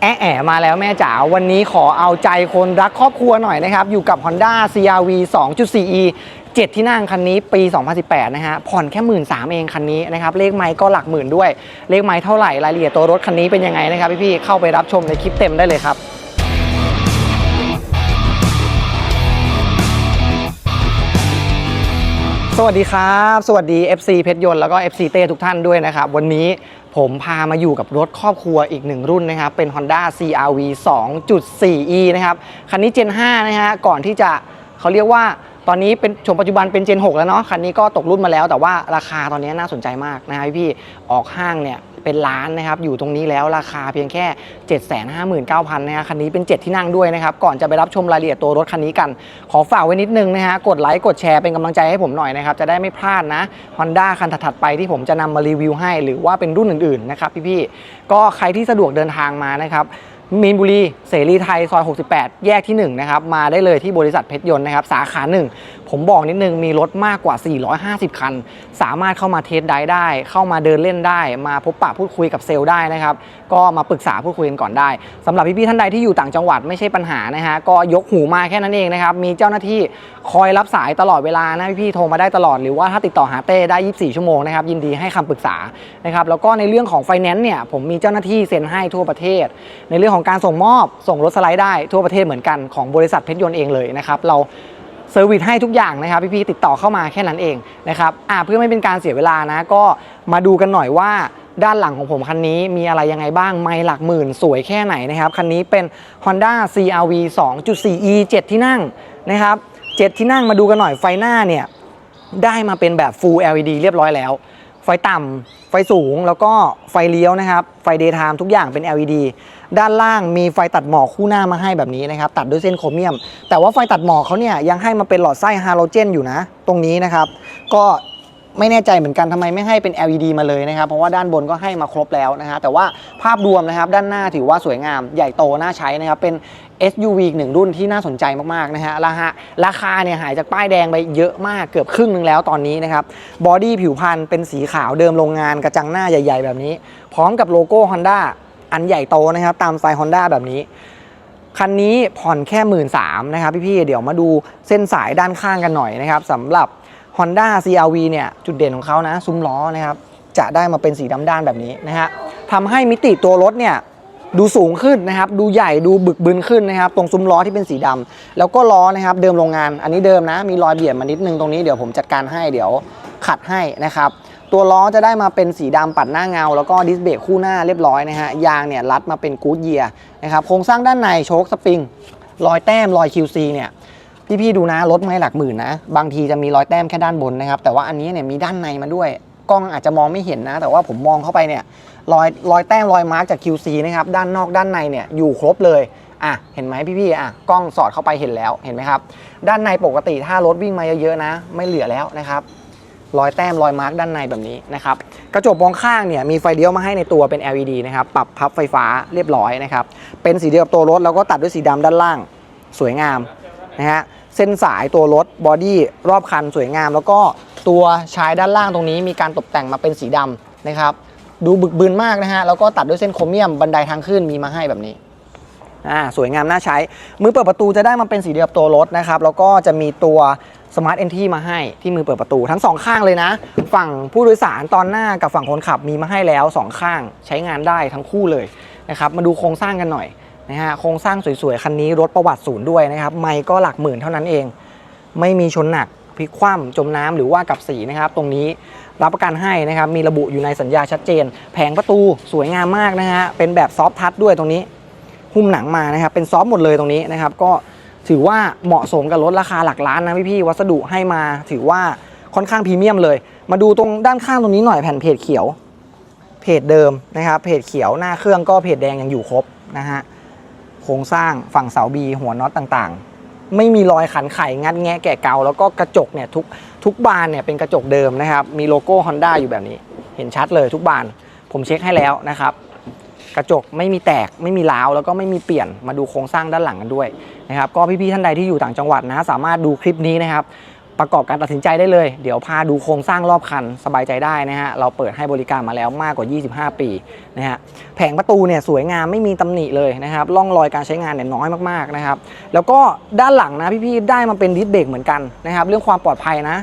แอะแอะมาแล้วแม่จ๋าวันนี้ขอเอาใจคนรักครอบครัวหน่อยนะครับ อยู่กับ Honda CRV 2.4e 7 ที่นั่งคันนี้ปี 2018 นะฮะ ผ่อนแค่หมื่นสามเองคันนี้นะครับ เลขไม้ก็หลักหมื่นด้วย เลขไม้เท่าไหร่ รายละเอียดตัวรถคันนี้เป็นยังไงนะครับพี่ๆเข้าไปรับชมในคลิปเต็มได้เลยครับ สวัสดีครับ สวัสดี FC เพชรยนต์แล้วก็ FC เต้ทุกท่านด้วยนะครับ วันนี้ผมพามาอยู่กับรถครอบครัวอีกหนึ่งรุ่นนะครับ เป็น Honda CRV 2.4e นะครับ คันนี้ Gen 5 นะฮะ ก่อนที่จะเขาเรียกว่าตอนนี้เป็นชมปัจจุบันเป็น Gen 6 แล้วเนาะ คันนี้ก็ตกรุ่นมาแล้ว แต่ว่าราคาตอนนี้น่าสนใจมากนะครับพี่ ออกห้างเนี่ย เป็นล้านนะครับอยู่ตรงนี้แล้วราคาเพียงแค่ 759,000นะฮะคันนี้เป็น 7 ที่นั่งด้วยนะครับก่อนจะไปรับชมรายละเอียดตัวรถคันนี้กัน ขอฝากไว้นิดนึงนะฮะกดไลค์กดแชร์เป็นกำลังใจให้ผมหน่อยนะครับจะได้ไม่พลาดนะ Honda คันถัดๆไปที่ผมจะนำมารีวิวให้ หรือว่าเป็นรุ่นอื่นๆนะครับพี่ๆก็ใครที่สะดวกเดินทางมานะครับ มีนบุรีเสรีไทยซอย 68 แยกที่ 1 นะครับ มาได้เลยที่บริษัทเพชรยนต์นะครับ สาขา 1 ผมบอกนิดนึง มีรถมากกว่า 450 คัน สามารถเข้ามาเทสได้ได้ เข้ามาเดินเล่นได้ มาพบปะพูดคุยกับเซลล์ได้นะครับ ก็มาปรึกษาพูดคุยกันก่อนได้สำหรับพี่ๆท่านใดที่อยู่ต่างจังหวัดไม่ใช่ปัญหานะฮะก็ยกหูมาแค่นั้นเองนะครับมีเจ้าหน้าที่คอยรับสายตลอดเวลานะพี่ๆโทรมาได้ตลอดหรือว่าถ้าติดต่อหาเต้ได้ 24 ชั่วโมงนะครับยินดีให้คำปรึกษานะครับแล้วก็ในเรื่องของไฟแนนซ์เนี่ยผมมีเจ้าหน้าที่เซ็นให้ทั่วประเทศในเรื่องของของการส่งมอบส่งรถสไลด์ได้ทั่วประเทศเหมือนกันของบริษัทเพชรยนต์เองเลยนะครับเราเซอร์วิสให้ทุกอย่างนะครับพี่ๆติดต่อเข้ามาแค่นั้นเองนะครับอ่าเพื่อไม่เป็นการเสียเวลานะก็มาดูกันหน่อยว่าด้านหลังของผมคันนี้มีอะไรยังไงบ้าง ไม่หลักหมื่นสวยแค่ไหนนะครับ คันนี้เป็น Honda CRV 2.4e 7 ที่นั่งนะครับ 7 ที่นั่งมาดูกันหน่อยไฟหน้าเนี่ย ได้มาเป็นแบบ Full LED เรียบร้อยแล้ว ไฟต่ำ ไฟสูงแล้วก็ไฟเลี้ยวนะครับ ไฟ Daytime ทุกอย่างเป็น LED ด้านล่างมีไฟตัดหมอกคู่หน้ามาให้แบบนี้นะครับ ตัดด้วยเส้นโครเมียม แต่ว่าไฟตัดหมอกเขาเนี่ยยังให้มาเป็นหลอดไส้ฮาโลเจนอยู่นะ ตรงนี้นะครับ ก็ไม่แน่ใจเหมือนกันทำไมไม่ให้เป็น LED มาเลยนะครับ เพราะว่าด้านบนก็ให้มาครบแล้วนะฮะแต่ว่าภาพรวมนะครับ ด้านหน้าถือว่าสวยงามใหญ่โตน่าใช้นะครับเป็น SUV อีกหนึ่งรุ่นที่น่าสนใจมากๆนะฮะราคาราคาเนี่ยหายจากป้ายแดงไปเยอะมากเกือบครึ่งหนึงแล้วตอนนี้นะครับบอดี้ผิวพรรณเป็นสีขาวเดิมโรงงานกระจังหน้าใหญ่ ๆ แบบนี้ พร้อมกับโลโก้ Honda อันใหญ่โตนะครับตามสไตล์ Honda แบบนี้คันนี้ผ่อนแค่หมื่นสามนะครับพี่ๆเดี๋ยวมาดูเส้นสายด้านข้างกันหน่อยนะครับสำหรับ Honda CRV เนี่ยจุดเด่นของเขานะซุ้มล้อนะครับจะได้มาเป็นสีดำด้านแบบนี้นะฮะทำให้มิติตัวรถเนี่ย ดูสูงขึ้นนะครับ ดูใหญ่ดูบึกบึนขึ้นนะครับ ตรงซุ้มล้อที่เป็นสีดำแล้วก็ล้อนะครับ เดิมโรงงาน อันนี้เดิมนะ มีรอยเบียดมานิดนึงตรงนี้เดี๋ยวผมจัดการให้เดี๋ยวขัดให้นะครับ ตัวล้อจะได้มาเป็นสีดำปัดหน้าเงา แล้วก็ดิสเบรกคู่หน้าเรียบร้อยนะฮะยางเนี่ยรัดมาเป็นกู๊ดเยียร์นะครับโครงสร้างด้านในโชคสปริงรอยแต้มรอย QC เนี่ยพี่ๆดูนะรถไม่หลักหมื่นนะบางทีจะมีรอยแต้มแค่ด้านบนนะครับแต่ว่าอันนี้เนี่ยมีด้านในมาด้วย กล้องอาจจะมองไม่เห็นนะ แต่ว่าผมมองเข้าไปเนี่ยรอยรอยแต้มรอยมาร์กจาก QC นะครับด้านนอกด้านในเนี่ยอยู่ครบเลยอะเห็นไหมพี่ๆอะกล้องสอดเข้าไปเห็นแล้วเห็นไหมครับ ด้านในปกติถ้ารถวิ่งมาเยอะๆนะ ไม่เหลือแล้วนะครับรอยแต้มรอยมาร์กด้านในแบบนี้นะครับกระจกมองข้างเนี่ยมีไฟเลี้ยวมาให้ในตัวเป็น LED นะครับปรับพับไฟฟ้าเรียบร้อยนะครับเป็นสีเดียวกับตัวรถแล้วก็ตัดด้วยสีดำด้านล่าง สวยงามนะฮะเส้นสายตัวรถบอดี้รอบคันสวยงาม แล้วก็ ตัวชายด้านล่างตรงนี้มีการตกแต่งมาเป็นสีดำนะครับ ดูบึกบึนมากนะฮะ แล้วก็ตัดด้วยเส้นโครเมียมบันไดทางขึ้นมีมาให้แบบนี้อ่าสวยงามน่าใช้ มือเปิดประตูจะได้มาเป็นสีเดียวกับตัวรถนะครับ แล้วก็จะมีตัว Smart Entry มาให้ที่มือเปิดประตูทั้งสองข้างเลยนะ ฝั่งผู้โดยสารตอนหน้ากับฝั่งคนขับมีมาให้แล้วสองข้างใช้งานได้ทั้งคู่เลยนะครับมาดูโครงสร้างกันหน่อยนะฮะโครงสร้างสวยๆ คันนี้รถประวัติศูนย์ด้วยนะครับ ไม่ก็หลักหมื่นเท่านั้นเอง ไม่มีชนหนัก พลิกคว่ำจมน้ำหรือว่ากับสีนะครับตรงนี้รับประกันให้นะครับมีระบุอยู่ในสัญญาชัดเจน แผงประตูสวยงามมากนะฮะเป็นแบบซอฟทัชด้วยตรงนี้ หุ้มหนังมานะครับเป็นซอฟหมดเลยตรงนี้นะครับก็ถือว่าเหมาะสมกับรถราคาหลักล้านนะพี่ๆวัสดุให้มาถือว่าค่อนข้างพรีเมียมเลย มาดูตรงด้านข้างตรงนี้หน่อยแผ่นเพจเขียว เพจเดิมนะครับเพจเขียวหน้าเครื่องก็เพจแดงยังอยู่ครบนะฮะโครงสร้างฝั่งเสาบีหัวน็อตต่างๆ ไม่มีรอยขันไขงัดแงะแกะเกาแล้วก็กระจกเนี่ยทุกทุกบานเนี่ยเป็นกระจกเดิมนะครับ มีโลโก้ Honda อยู่แบบนี้ เห็นชัดเลยทุกบาน ผมเช็คให้แล้วนะครับ กระจกไม่มีแตกไม่มีร้าวแล้วก็ไม่มีเปลี่ยนมาดูโครงสร้างด้านหลังกันด้วยนะครับ ก็พี่ๆท่านใดที่อยู่ต่างจังหวัดนะ สามารถดูคลิปนี้นะครับ ประกอบการตัดสินใจได้เลย เดี๋ยวพาดูโครงสร้างรอบคันสบายใจได้นะฮะ เราเปิดให้บริการมาแล้วมากกว่า 25 ปีนะฮะ แผงประตูเนี่ยสวยงามไม่มีตำหนิเลยนะครับ ร่องรอยการใช้งานเนี่ยน้อยมากๆนะครับ แล้วก็ด้านหลังนะพี่ๆได้มาเป็นดิสเบรกเหมือนกันนะครับ เรื่องความปลอดภัยนะ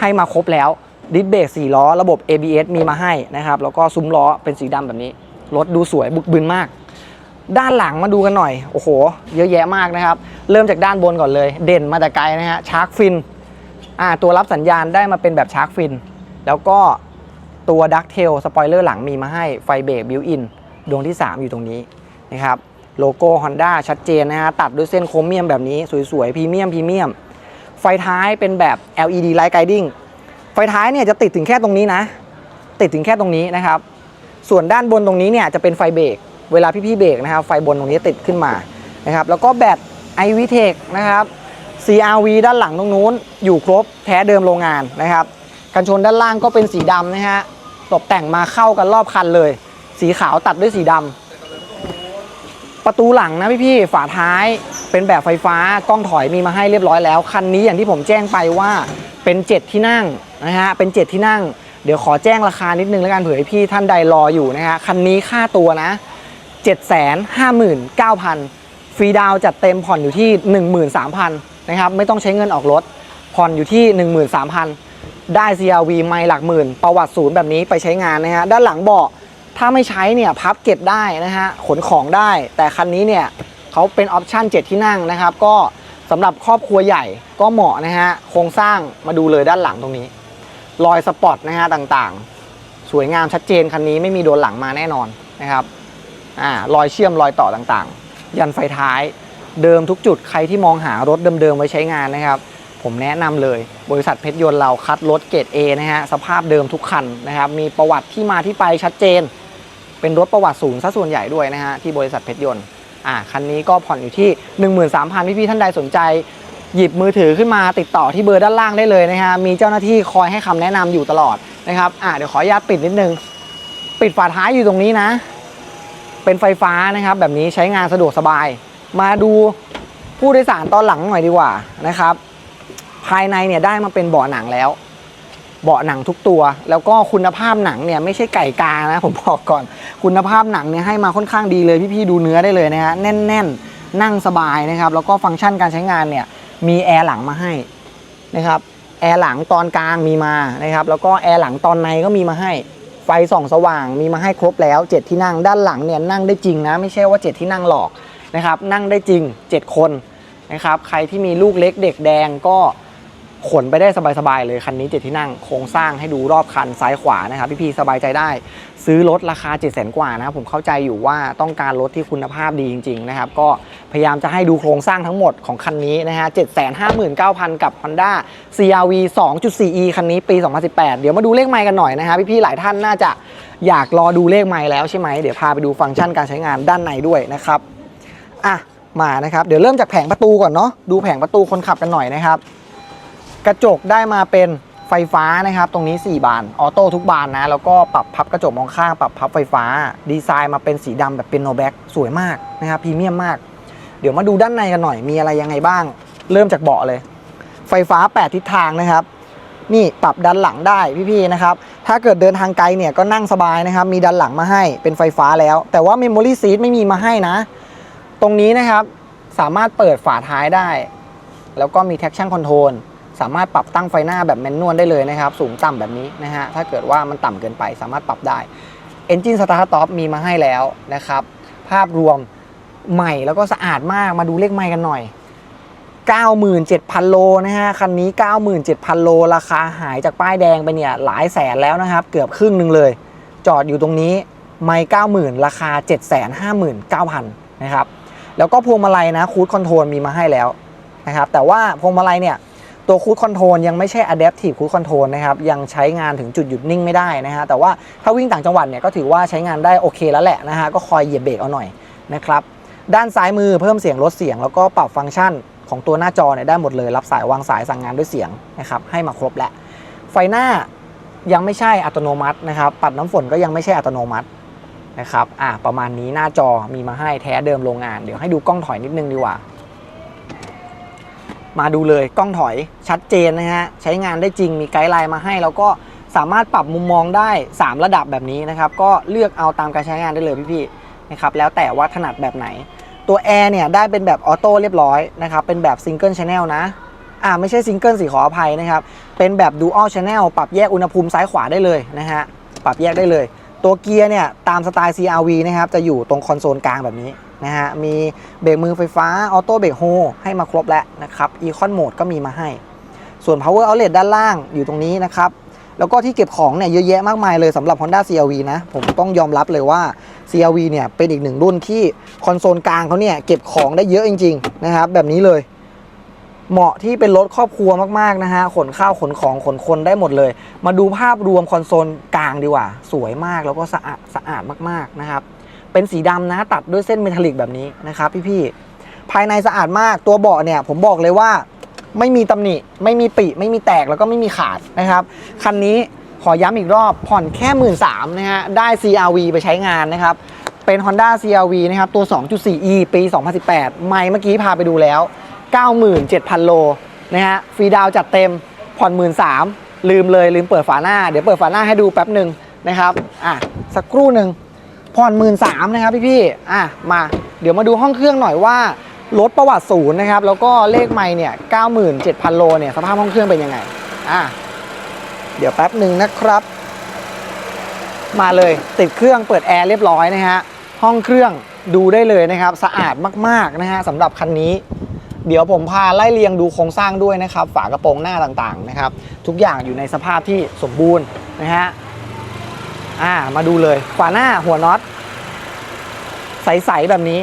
ให้มาครบแล้วดิสเบรก4ล้อระบบ ABS มีมาให้นะครับ แล้วก็ซุ้มล้อเป็นสีดำแบบนี้ รถดูสวยบึกบึนมาก ด้านหลังมาดูกันหน่อย โอ้โห เยอะแยะมากนะครับ เริ่มจากด้านบนก่อนเลย เด่นมาแต่ไกลนะฮะ ชาร์กฟิน อ่าตัวรับสัญญาณได้มาเป็นแบบชาร์กฟิน แล้วก็ตัวดักเทลสปอยเลอร์หลังมีมาให้ไฟเบรกบิวอินดวงที่ 3 อยู่ตรงนี้นะครับโลโก้ Honda ชัดเจนนะฮะตัดด้วยเส้นโครเมียมแบบนี้ สวยๆพรีเมียมพรีเมียมไฟท้ายเป็นแบบ LED Light Guiding ไฟท้ายเนี่ยจะติดถึงแค่ตรงนี้นะ ติดถึงแค่ตรงนี้นะครับ ส่วนด้านบนตรงนี้เนี่ยจะเป็นไฟเบรกเวลาพี่ๆเบรกนะครับไฟบนตรงนี้ติดขึ้นมานะครับแล้วก็แบต i v t e c h นะครับ CRV ด้านหลังตรงนู้น อยู่ครบแท้เดิมโรงงานนะครับ กันชนด้านล่างก็เป็นสีดำนะฮะ ตกแต่งมาเข้ากันรอบคันเลย สีขาวตัดด้วยสีดำ ประตูหลังนะพี่ๆ ฝาท้ายเป็นแบบไฟฟ้ากล้องถอยมีมาให้เรียบร้อยแล้ว คันนี้อย่างที่ผมแจ้งไปว่าเป็น 7 ที่นั่งนะฮะ เป็น 7 ที่นั่ง เดี๋ยวขอแจ้งราคานิดนึงแล้วกันเผื่อพี่ท่านใดรออยู่นะฮะ คันนี้ค่าตัวนะ 759,000ฟรีดาวจัดเต็มผ่อนอยู่ที่ 13,000 นะครับไม่ต้องใช้เงินออกรถ ผ่อนอยู่ที่ 13,000 ได้ CRV ไม่หลักหมื่น ประวัติศูนย์แบบนี้ไปใช้งานนะฮะด้านหลังเบาะถ้าไม่ใช้เนี่ยพับเก็บได้นะฮะขนของได้ แต่คันนี้เนี่ยเขาเป็นออปชั่น7 ที่นั่งนะครับ ก็สำหรับครอบครัวใหญ่ก็เหมาะนะฮะโครงสร้างมาดูเลยด้านหลังตรงนี้ รอยสปอตนะฮะต่างๆ สวยงามชัดเจนคันนี้ไม่มีโดนหลังมาแน่นอนนะครับอ่ารอยเชื่อมรอยต่อต่างๆ ยันไฟท้าย เดิมทุกจุดใครที่มองหารถเดิมๆไว้ใช้งานนะครับ ผมแนะนำเลย บริษัทเพชรยนต์เราคัดรถเกรด A นะฮะสภาพเดิมทุกคันนะครับ มีประวัติที่มาที่ไปชัดเจน เป็นรถประวัติสูงซะส่วนใหญ่ด้วยนะฮะที่บริษัทเพชรยนต์อ่าคันนี้ก็ผ่อนอยู่ที่ 13,000พี่ๆท่านใดสนใจ หยิบมือถือขึ้นมาติดต่อที่เบอร์ด้านล่างได้เลยนะฮะมีเจ้าหน้าที่คอยให้คำแนะนำอยู่ตลอดนะครับอ่าเดี๋ยวขออนุญาตปิดนิดนึง ปิดฝาท้ายอยู่ตรงนี้นะ เป็นไฟฟ้านะครับ แบบนี้ใช้งานสะดวกสบาย มาดูผู้โดยสารตอนหลังหน่อยดีกว่านะครับ ภายในเนี่ยได้มาเป็นเบาะหนังแล้ว เบาะหนังทุกตัว แล้วก็คุณภาพหนังเนี่ยไม่ใช่ไก่กานะผมบอกก่อน คุณภาพหนังเนี่ยให้มาค่อนข้างดีเลยพี่ๆดูเนื้อได้เลยนะฮะแน่นๆนั่งสบายนะครับ แล้วก็ฟังก์ชันการใช้งานเนี่ยมีแอร์หลังมาให้นะครับแอร์หลังตอนกลางมีมานะครับ แล้วก็แอร์หลังตอนในก็มีมาให้ไฟส่องสว่างมีมาให้ครบแล้ว 7 ที่นั่งด้านหลังเนี่ยนั่งได้จริงนะ ไม่ใช่ว่า 7 ที่นั่งหลอก นะครับนั่งได้จริง 7 คนนะครับใครที่มีลูกเล็กเด็กแดงก็ขนไปได้สบายๆเลยคันนี้ 7 ที่นั่งโครงสร้างให้ดูรอบคันซ้ายขวานะครับพี่ๆสบายใจได้ ซื้อรถราคา7 0 0 0 0 0กว่านะครับผมเข้าใจอยู่ว่าต้องการรถที่คุณภาพดีจริงๆนะครับก็พยายามจะให้ดูโครงสร้างทั้งหมดของคันนี้นะฮะ 759,000 กับ Honda CRV 2.4e คันนี้ปี 2018 เดี๋ยวมาดูเลขไมล์กันหน่อยนะฮะพี่ๆหลายท่านน่าจะอยากรอดูเลขไมล์แล้วใช่ไหมเดี๋ยวพาไปดูฟังก์ชันการใช้งานด้านในด้วยนะครับ อะมานะครับเดี๋ยวเริ่มจากแผงประตูก่อนเนาะดูแผงประตูคนขับกันหน่อยนะครับ กระจกได้มาเป็นไฟฟ้านะครับ ตรงนี้ 4 บานออโต้ทุกบานนะ แล้วก็ปรับพับกระจกมองข้างปรับพับไฟฟ้า ดีไซน์มาเป็นสีดำแบบเป็นโนแบ็กสวยมากนะครับพรีเมียมมาก เดี๋ยวมาดูด้านในกันหน่อยมีอะไรยังไงบ้าง เริ่มจากเบาะเลย ไฟฟ้า 8 ทิศทางนะครับนี่ปรับดันหลังได้พี่ๆนะครับ ถ้าเกิดเดินทางไกลเนี่ยก็นั่งสบายนะครับ มีดันหลังมาให้เป็นไฟฟ้าแล้ว แต่ว่า Memory Seat ไม่มีมาให้นะ ตรงนี้นะครับสามารถเปิดฝาท้ายได้ แล้วก็มี traction control สามารถปรับตั้งไฟหน้าแบบแมนนวลได้เลยนะครับ สูงต่ำแบบนี้นะฮะถ้าเกิดว่ามันต่ำเกินไปสามารถปรับได้ Engine Start Stop มีมาให้แล้วนะครับ ภาพรวมใหม่แล้วก็สะอาดมากมาดูเลขไมล์กันหน่อย 97,000 โลนะฮะ คันนี้ 97,000 โล ราคาหายจากป้ายแดงไปเนี่ย หลายแสนแล้วนะครับ เกือบครึ่งหนึ่งเลย จอดอยู่ตรงนี้ ไม่ 90,000 ราคา 759,000 นะครับ แล้วก็พวงมาลัยนะคูดคอนโทรลมีมาให้แล้วนะครับแต่ว่าพวงมาลัยเนี่ยตัวคูดคอนโทรลยังไม่ใช่ Adaptive Cruise Control นะครับยังใช้งานถึงจุดหยุดนิ่งไม่ได้นะฮะแต่ว่าถ้าวิ่งต่างจังหวัดเนี่ยก็ถือว่าใช้งานได้โอเคแล้วแหละนะฮะก็คอยเหยียบเบรกเอาหน่อยนะครับด้านซ้ายมือเพิ่มเสียงลดเสียง แล้วก็ปรับฟังก์ชันของตัวหน้าจอเนี่ยได้หมดเลย รับสายวางสายสั่งงานด้วยเสียงนะครับให้มาครบแล้วไฟหน้ายังไม่ใช่อัตโนมัตินะครับปัดน้ำฝนก็ยังไม่ใช่อัตโนมัติ นะครับอ่าประมาณนี้หน้าจอมีมาให้แท้เดิมโรงงาน เดี๋ยวให้ดูกล้องถอยนิดนึงดีกว่า มาดูเลยกล้องถอยชัดเจนนะฮะใช้งานได้จริงมีไกด์ไลน์มาให้ แล้วก็สามารถปรับมุมมองได้ 3 ระดับแบบนี้นะครับ ก็เลือกเอาตามการใช้งานได้เลยพี่ๆนะครับแล้วแต่ว่าถนัดแบบไหน ตัวแอร์เนี่ยได้เป็นแบบออโต้เรียบร้อยนะครับเป็นแบบซิงเกิลช n แนลนะอ่าไม่ใช่ซิงเกิลสิขออภัยนะครับ เป็นแบบดูอัลช n แนลปรับแยกอุณหภูมิซ้ายขวาได้เลยนะฮะปรับแยกได้เลย ตัวเกียร์เนี่ยตามสไตล์ CRV นะครับจะอยู่ตรงคอนโซลกลางแบบนี้นะฮะมีเบรกมือไฟฟ้าออโต้เบรกโฮให้มาครบแล้วนะครับอีคอนโหมดก็มีมาให้ ส่วน power outlet ด้านล่างอยู่ตรงนี้นะครับแล้วก็ที่เก็บของเนี่ยเยอะแยะมากมายเลยสำหรับ Honda CRV นะ ผมต้องยอมรับเลยว่า CRV เนี่ยเป็นอีกหนึ่งรุ่นที่คอนโซลกลางเขาเนี่ยเก็บของได้เยอะจริงๆนะครับแบบนี้เลย เหมาะที่เป็นรถครอบครัวมากๆนะฮะ ขนข้าวขนของขนคนได้หมดเลย มาดูภาพรวมคอนโซลกลางดีกว่า สวยมากแล้วก็สะอาดสะอาดมากๆนะครับ เป็นสีดำนะตัดด้วยเส้นเมทัลลิกแบบนี้นะครับพี่ๆภายในสะอาดมากตัวเบาะเนี่ยผมบอกเลยว่าไม่มีตำหนิ ไม่มีปิไม่มีแตกแล้วก็ไม่มีขาดนะครับ คันนี้ขอย้ำอีกรอบผ่อนแค่1 3ื่นสามนะฮะ ได้ CRV ไปใช้งานนะครับ เป็น Honda CRV นะครับ ตัว 2.4e ปี 2018 ไม่เมื่อกี้พาไปดูแล้ว 97,000 โลนะฮะฟรีดาวจัดเต็มผ่อน1 3ื่นสามลืมเลยลืมเปิดฝาหน้า เดี๋ยวเปิดฝาหน้าให้ดูแป๊บหนึ่งนะครับอะสักครู่หนึ่งผ่อนหมื่นสามนะครับพี่พี่ๆอะมาเดี๋ยวมาดูห้องเครื่องหน่อยว่า รถประวัติศูนย์นะครับ แล้วก็เลขไม่เนี่ย97,000โลเนี่ยสภาพห้องเครื่องเป็นยังไงอะเดี๋ยวแป๊บหนึ่งนะครับ มาเลยติดเครื่องเปิดแอร์เรียบร้อยนะฮะห้องเครื่องดูได้เลยนะครับ สะอาดมากๆนะฮะสำหรับคันนี้ เดี๋ยวผมพาไล่เรียงดูโครงสร้างด้วยนะครับ ฝากระโปรงหน้าต่างๆนะครับ ทุกอย่างอยู่ในสภาพที่สมบูรณ์นะฮะอ่ามาดูเลยฝาหน้าหัวน็อต ใสๆแบบนี้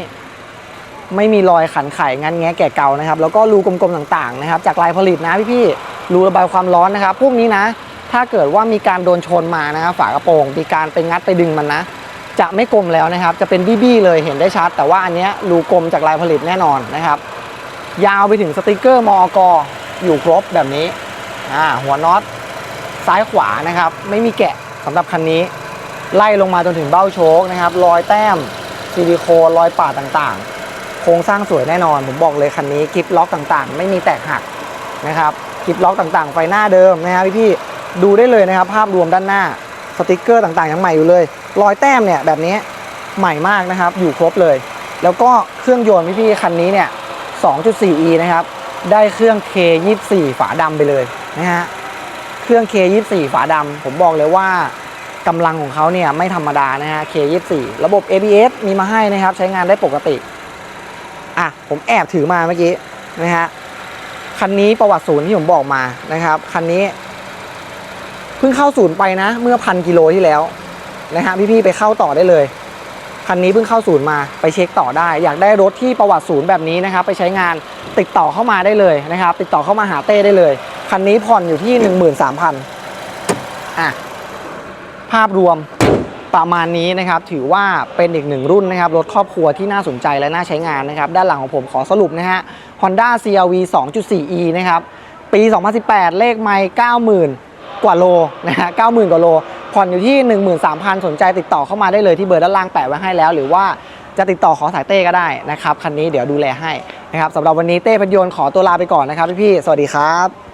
ไม่มีรอยขันไขงันแงะแก่เก่านะครับ แล้วก็รูกลมๆต่างๆนะครับ จากลายผลิตนะพี่ๆรูระบายความร้อนนะครับ พวกนี้นะ ถ้าเกิดว่ามีการโดนชนมานะครับฝากระโปรงมีการไปงัดไปดึงมันนะจะไม่กลมแล้วนะครับ จะเป็นบี้ๆเลยเห็นได้ชัด แต่ว่าอันเนี้ยรูกลมจากลายผลิตแน่นอนนะครับ ยาวไปถึงสติกเกอร์มอกอยู่ครบแบบนี้อ่าหัวน็อตซ้ายขวานะครับ ไม่มีแกะสำหรับคันนี้ ไล่ลงมาจนถึงเบ้าโชคนะครับ รอยแต้มซิลิโคนรอยปาดต่างๆ โครงสร้างสวยแน่นอน ผมบอกเลยคันนี้กิฟล็อกต่างๆ ไม่มีแตกหักนะครับกิฟล็อกต่างๆ ไฟหน้าเดิมนะครับพี่ๆดูได้เลยนะครับ ภาพรวมด้านหน้าสติกเกอร์ต่างๆยังใหม่อยู่เลย รอยแต้มเนี่ยแบบนี้ใหม่มากนะครับ อยู่ครบเลย แล้วก็เครื่องยนต์พี่ๆคันนี้เนี่ย 2.4e นะครับ ได้เครื่อง K24 ฝาดำไปเลยนะฮะ เครื่อง K24 ฝาดำผมบอกเลยว่ากำลังของเขาเนี่ยไม่ธรรมดานะฮะ K24 ระบบ ABS มีมาให้นะครับ ใช้งานได้ปกติ อะ ผมแอบถือมาเมื่อกี้นะฮะ คันนี้ประวัติศูนย์ที่ผมบอกมานะครับ คันนี้เพิ่งเข้าศูนย์ไปนะ เมื่อพันกิโลที่แล้วนะฮะพี่ๆไปเข้าต่อได้เลย คันนี้เพิ่งเข้าศูนย์มาไปเช็คต่อได้ อยากได้รถที่ประวัติศูนย์แบบนี้นะครับไปใช้งานติดต่อเข้ามาได้เลยนะครับ ติดต่อเข้ามาหาเต้ได้เลย คันนี้ผ่อนอยู่ที่ 13,000อะภาพรวมประมาณนี้นะครับถือว่าเป็นอีกหนึ่งรุ่นนะครับรถครอบครัวที่น่าสนใจและน่าใช้งานนะครับด้านหลังของผมขอสรุปนะฮะ Honda CRV 2.4e นะครับปี 2018 เลขไม่90,000 กว่าโลนะฮะ90,000 กว่าโล ผ่อนอยู่ที่ 13,000 สนใจติดต่อเข้ามาได้เลยที่เบอร์ด้านล่างแปะไว้ให้แล้ว หรือว่าจะติดต่อขอสายเต้ก็ได้นะครับคันนี้เดี๋ยวดูแลให้นะครับสำหรับวันนี้เต้พันยนขอตัวลาไปก่อนนะครับพี่ๆสวัสดีครับ